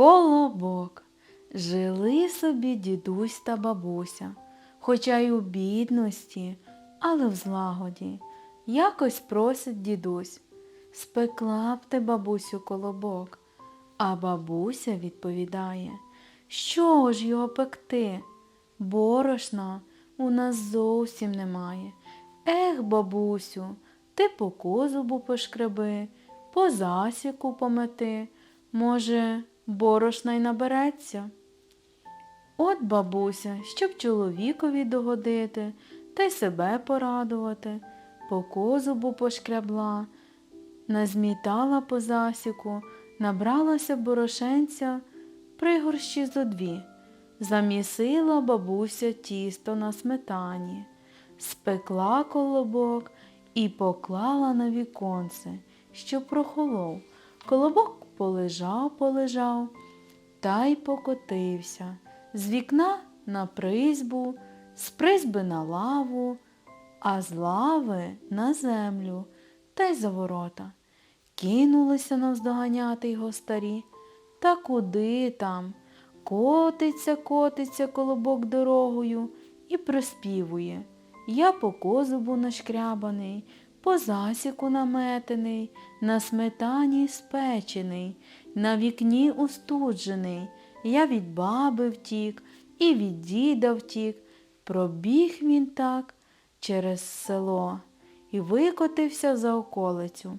Колобок. Жили собі дідусь та бабуся, хоча й у бідності, але в злагоді. Якось просить дідусь, спекла б ти, бабусю, колобок. А бабуся відповідає, що ж його пекти? Борошна у нас зовсім немає. Ех, бабусю, ти по козубу пошкреби, по засіку помети. Може, борошна й набереться. От бабуся, щоб чоловікові догодити та й себе порадувати, по козубу пошкребла, назмітала по засіку, набралася борошенця пригорщі зо дві. Замісила бабуся тісто на сметані, спекла колобок і поклала на віконце, що прохолов. Колобок полежав, полежав та й покотився з вікна на призьбу, з призьби на лаву, а з лави на землю та й за ворота. Кинулися навздоганяти його старі. Та куди там? Котиться, котиться колобок дорогою і приспівує. Я по козубу нашкрябаний, по засіку наметений, на сметані спечений, на вікні устуджений. Я від баби втік і від діда втік. Пробіг він так через село і викотився за околицю.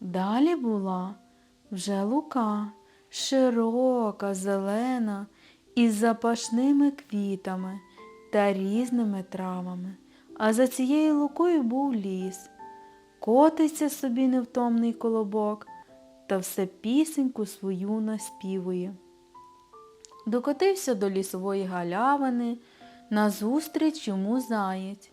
Далі була вже лука, широка, зелена, із запашними квітами та різними травами. А за цією лукою був ліс. Котиться собі невтомний колобок та все пісеньку свою наспівує. Докотився до лісової галявини, назустріч йому заєць.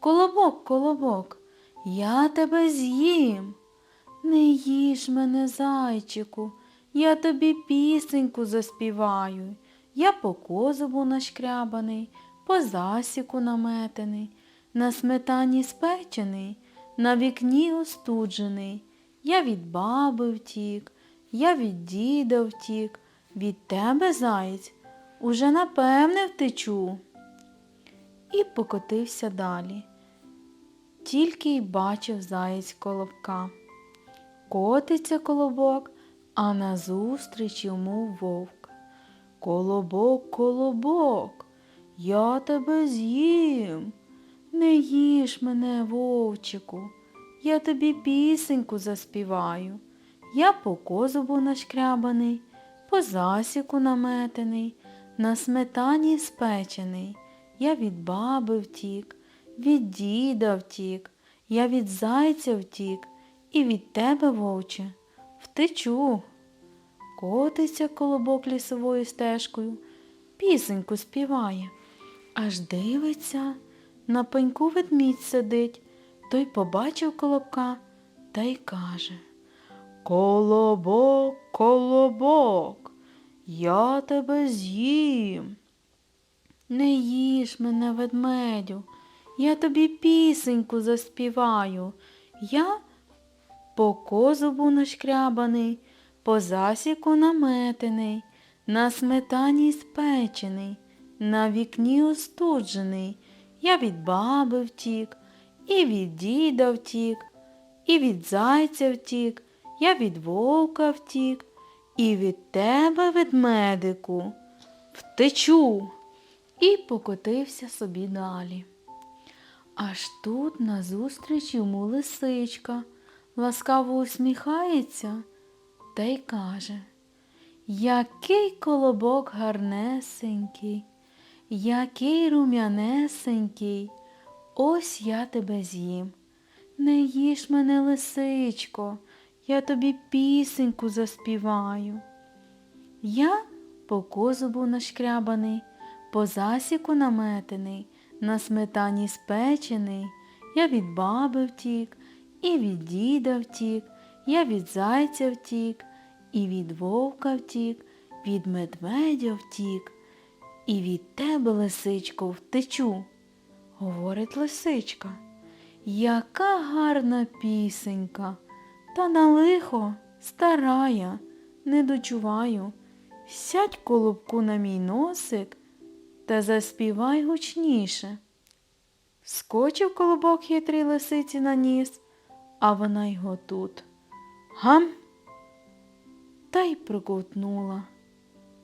Колобок, колобок, я тебе з'їм. Не їж мене, зайчику, я тобі пісеньку заспіваю. Я по козубу нашкрябаний, по засіку наметений, на сметані спечений, на вікні остуджений. Я від баби втік, я від діда втік, від тебе, заєць, уже напевне втечу. І покотився далі. Тільки й бачив заєць колобка. Котиться колобок, а назустріч йому вовк. Колобок, колобок, я тебе з'їм. Не їж мене, вовчику, я тобі пісеньку заспіваю. Я по козубу нашкрябаний, по засіку наметений, на сметані спечений. Я від баби втік, від діда втік, я від зайця втік, і від тебе, вовче, втечу. Котиться колобок лісовою стежкою, пісеньку співає, аж дивиться, на пеньку ведмідь сидить, той побачив колобка та й каже Колобок, колобок, я тебе з'їм. Не їж мене, ведмедю, я тобі пісеньку заспіваю. Я по козубу нашкрябаний, по засіку наметений, на сметані спечений, на вікні остуджений. Я від баби втік, і від діда втік, і від зайця втік, я від вовка втік, і від тебе, ведмедику, втечу. І покотився собі далі. Аж тут назустріч йому лисичка ласкаво усміхається та й каже Який колобок гарнесенький, який рум'янесенький, ось я тебе з'їм. Не їж мене, лисичко, я тобі пісеньку заспіваю. Я по козубу нашкрябаний, по засіку наметений, на сметані спечений, я від баби втік, і від діда втік, я від зайця втік, і від вовка втік, від медведя втік, і від тебе, лисичко, втечу, говорить лисичка. Яка гарна пісенька, та на лихо старая, не дочуваю. Сядь колобку на мій носик та заспівай гучніше. Скочив колобок хитрій лисиці на ніс, а вона його тут. Гам! Та й проковтнула.